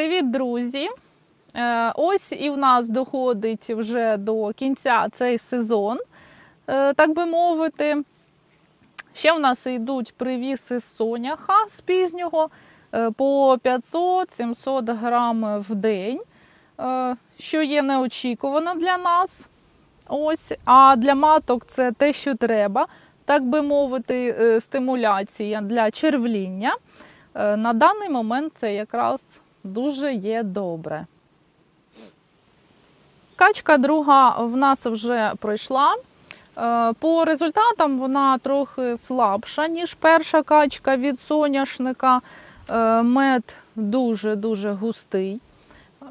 Привіт, друзі! Е, Ось і в нас доходить вже до кінця цей сезон, е, так би мовити. Ще в нас йдуть привіси соняха з пізнього е, по 500-700 грам в день, що є неочікувано для нас. Ось, а для маток це те, що треба, так би мовити, стимуляція для червління. На даний момент це якраз дуже є добре. Качка друга в нас вже пройшла. Е, По результатам вона трохи слабша, ніж перша качка від соняшника. Е, Мед дуже-дуже густий.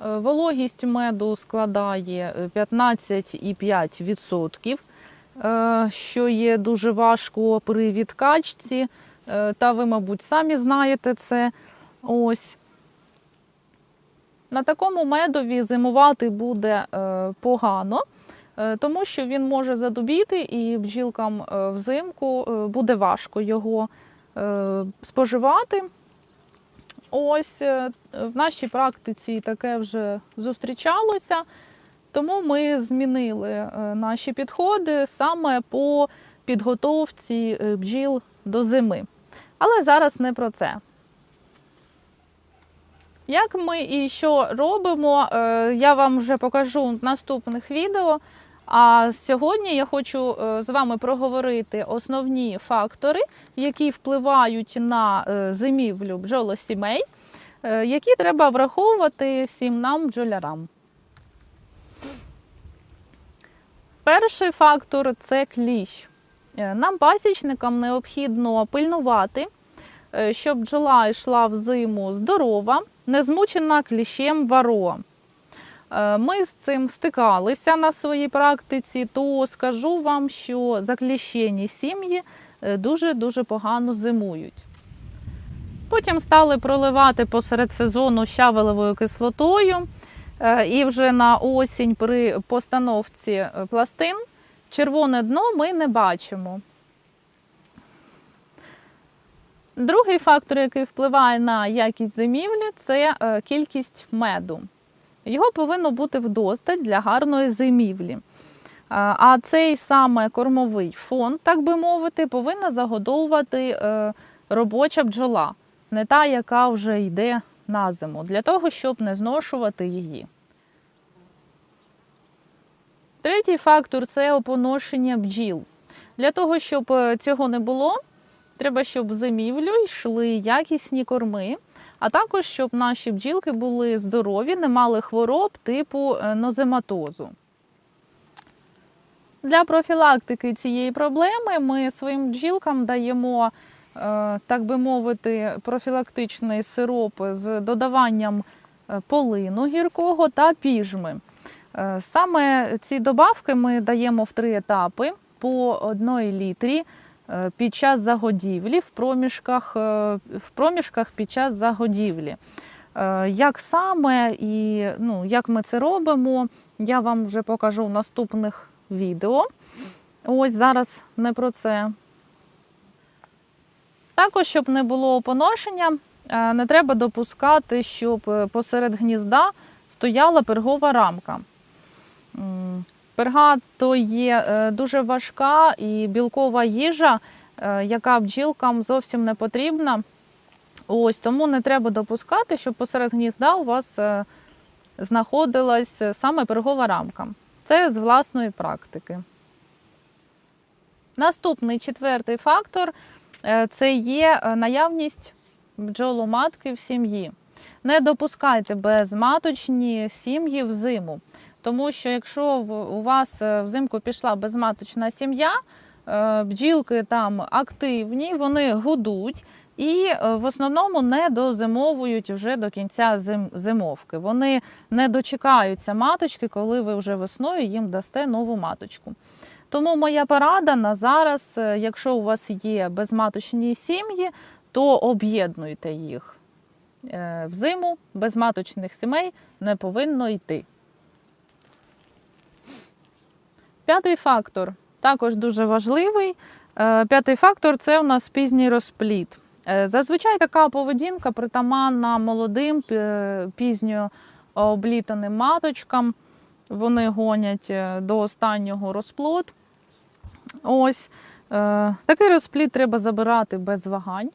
Е, Вологість меду складає е, 15,5%, е, що є дуже важко при відкачці. Та ви, мабуть, самі знаєте це. Ось. На такому медові зимувати буде е, погано, е, тому що він може задубіти, і бджілкам е, взимку буде важко його споживати. Ось в нашій практиці таке вже зустрічалося, тому ми змінили наші підходи саме по підготовці бджіл до зими. Але зараз не про це. Як ми і що робимо, е, я вам вже покажу в наступних відео. А сьогодні я хочу е, з вами проговорити основні фактори, які впливають на е, зимівлю бджолосімей, які треба враховувати всім нам бджолярам. Перший фактор це кліщ. Нам, пасічникам, необхідно пильнувати, щоб бджола йшла в зиму здорова, не змучена кліщем варо. Е, Ми з цим стикалися на своїй практиці, то скажу вам, що закліщені сім'ї е, дуже-дуже погано зимують. Потім стали проливати посеред сезону щавелевою кислотою. Е, І вже на осінь при постановці пластин червоне дно ми не бачимо. Другий фактор, який впливає на якість зимівлі, це е, кількість меду. Його повинно бути вдосталь для гарної зимівлі. А цей саме кормовий фонд, так би мовити, повинна загодовувати е, робоча бджола, не та, яка вже йде на зиму, для того, щоб не зношувати її. Третій фактор це опоношення бджіл. Для того, щоб е, цього не було, треба, щоб зимівлю йшли якісні корми, а також щоб наші бджілки були здорові, не мали хвороб типу е, нозематозу. Для профілактики цієї проблеми ми своїм бджілкам даємо, е, так би мовити, профілактичний сироп з додаванням е, полину гіркого та піжми. Саме ці добавки ми даємо в три етапи по одній літрі під час загодівлі, в проміжках, е, в проміжках під час загодівлі. Е, Як саме і ну, як ми це робимо, я вам вже покажу в наступних відео. Ось зараз не про це. Також, щоб не було поношення, е, не треба допускати, щоб е, посеред гнізда стояла пергова рамка. М, Перга то є е, дуже важка і білкова їжа, е, яка бджілкам зовсім не потрібна. Ось тому не треба допускати, щоб посеред гнізда у вас е, знаходилась саме пергова рамка. Це з власної практики. Наступний четвертий фактор це є наявність бджоломатки в сім'ї. Не допускайте безматочні сім'ї в зиму. Тому що якщо у вас е, взимку пішла безматочна сім'я, е, бджілки там активні, вони гудуть і е, в основному не дозимовують вже до кінця зим- зимовки. Вони не дочекаються маточки, коли ви вже весною їм дасте нову маточку. Тому моя порада на зараз, якщо у вас є безматочні сім'ї, то об'єднуйте їх. Е, В зиму безматочних сімей не повинно йти. П'ятий фактор також дуже важливий. Е, П'ятий фактор це у нас пізній розпліт. Е, Зазвичай така поведінка притаманна молодим пі- пізньо облітаним маточкам. Вони гонять е, до останнього розплод. Ось такий розплід треба забирати без вагань.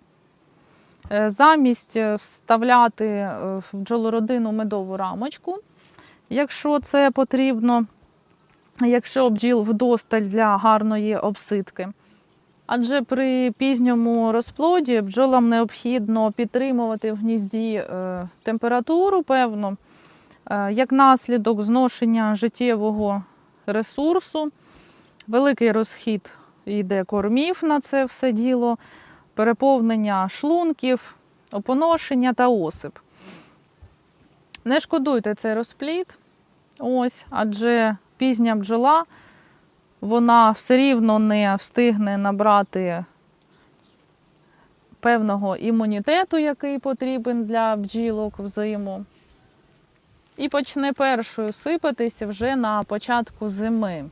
Замість вставляти в бджолородину медову рамочку, якщо це потрібно, якщо бджіл вдосталь для гарної обсидки. Адже при пізньому розплоді бджолам необхідно підтримувати в гнізді е, температуру певну, е, як наслідок зношення життєвого ресурсу, великий розхід йде кормів на це все діло, переповнення шлунків, опоношення та осип. Не шкодуйте цей розплід, ось, адже пізня бджола вона все рівно не встигне набрати певного імунітету, який потрібен для бджілок взиму. І почне першою сипатися вже на початку зими.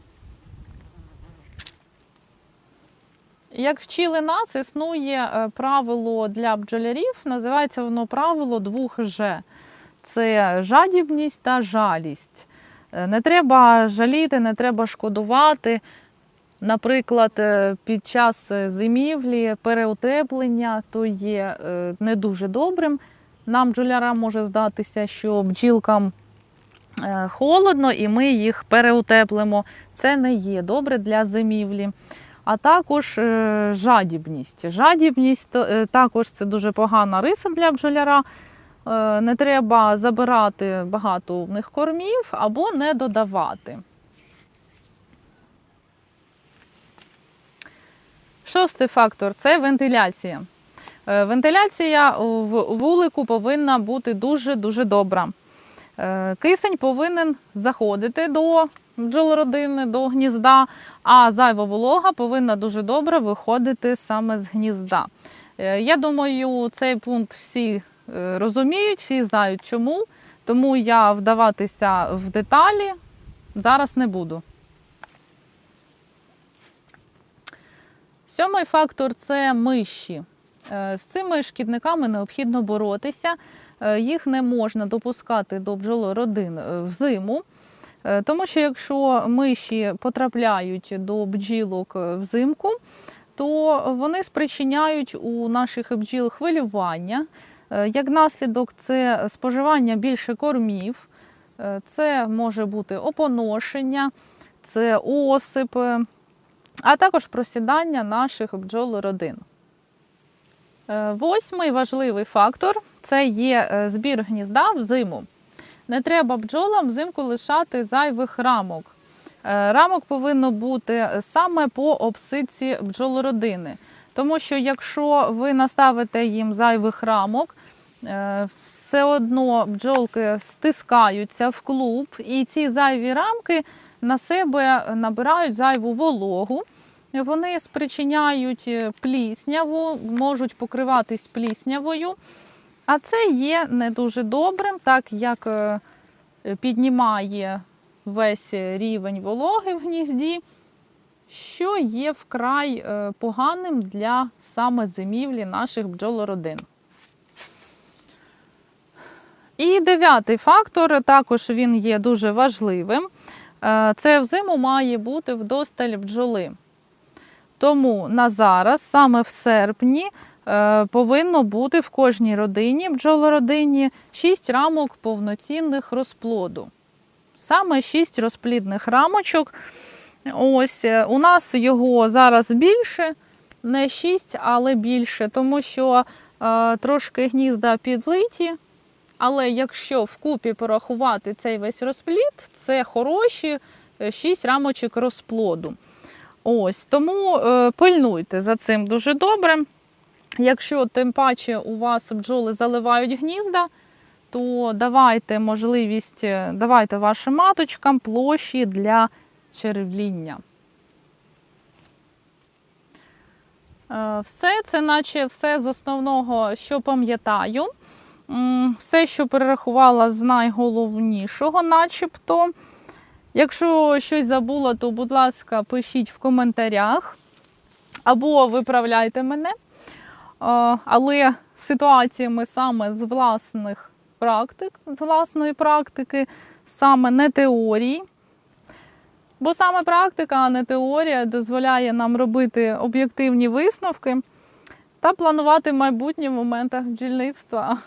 Як вчили нас, існує е, правило для бджолярів, називається воно правило двох Ж. Це жадібність та жалість. Е, Не треба жаліти, не треба шкодувати. Наприклад, е, під час е, зимівлі переутеплення то є не дуже добрим. Нам, бджолярам, може здатися, що бджілкам холодно і ми їх переутеплимо. Це не є добре для зимівлі. А також жадібність. Жадібність також це дуже погана риса для бджоляра. Е, Не треба забирати багато в них кормів або не додавати. Шостий фактор це вентиляція. Е, Вентиляція в вулику повинна бути дуже-дуже добра. Е, Кисень повинен заходити до бджолородини, до гнізда, а зайва волога повинна дуже добре виходити саме з гнізда. Я думаю, цей пункт всі розуміють, всі знають чому, тому я вдаватися в деталі зараз не буду. Сьомий фактор це миші. Е, З цими шкідниками необхідно боротися. Е, Їх не можна допускати до бджолородин е, взиму, е, тому що якщо миші потрапляють до бджілок е, взимку, то вони спричиняють у наших бджіл хвилювання. Е, Як наслідок, це споживання більше кормів, е, це може бути опоношення, це осипи, а також просідання наших бджолородин. Е, Восьмий важливий фактор це є е, збір гнізда взиму. Не треба бджолам взимку лишати зайвих рамок. Е, Рамок повинно бути саме по обсидці бджолородини. Тому що якщо ви наставите їм зайвих рамок, е, все одно бджолки стискаються в клуб, і ці зайві рамки на себе набирають зайву вологу. Вони спричиняють е, плісняву, можуть покриватись пліснявою. А це є не дуже добрим, так як е, піднімає весь рівень вологи в гнізді, що є вкрай е, поганим для саме зимівлі наших бджолородин. І дев'ятий фактор, також він є дуже важливим. Е, Це взиму має бути вдосталь бджоли. Тому на зараз, саме в серпні, е, повинно бути в кожній родині, бджолородині, 6 рамок повноцінних розплоду. Саме 6 розплідних рамочок. Ось е, у нас його зараз більше, не 6, але більше, тому що трошки гнізда підлиті. Але якщо вкупі порахувати цей весь розплід, це хороші 6 рамочок розплоду. Ось тому е, пильнуйте за цим дуже добре. Якщо тим паче у вас бджоли заливають гнізда, то давайте можливість, е, давайте вашим маточкам площі для черевління. Е, Все це, наче все з основного, що пам'ятаю. Все, що перерахувала з найголовнішого, начебто. Якщо щось забула, то, будь ласка, пишіть в коментарях або виправляйте мене. але ситуаціями саме з власних практик, з власної практики, саме не теорії. Бо саме практика, а не теорія, дозволяє нам робити об'єктивні висновки та планувати майбутнє в моментах бджільництва.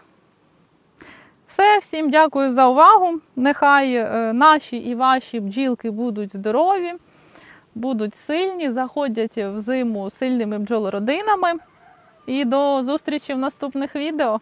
Все, всім дякую за увагу. Нехай е, наші і ваші бджілки будуть здорові, будуть сильні, заходять в зиму сильними бджолородинами. І до зустрічі в наступних відео.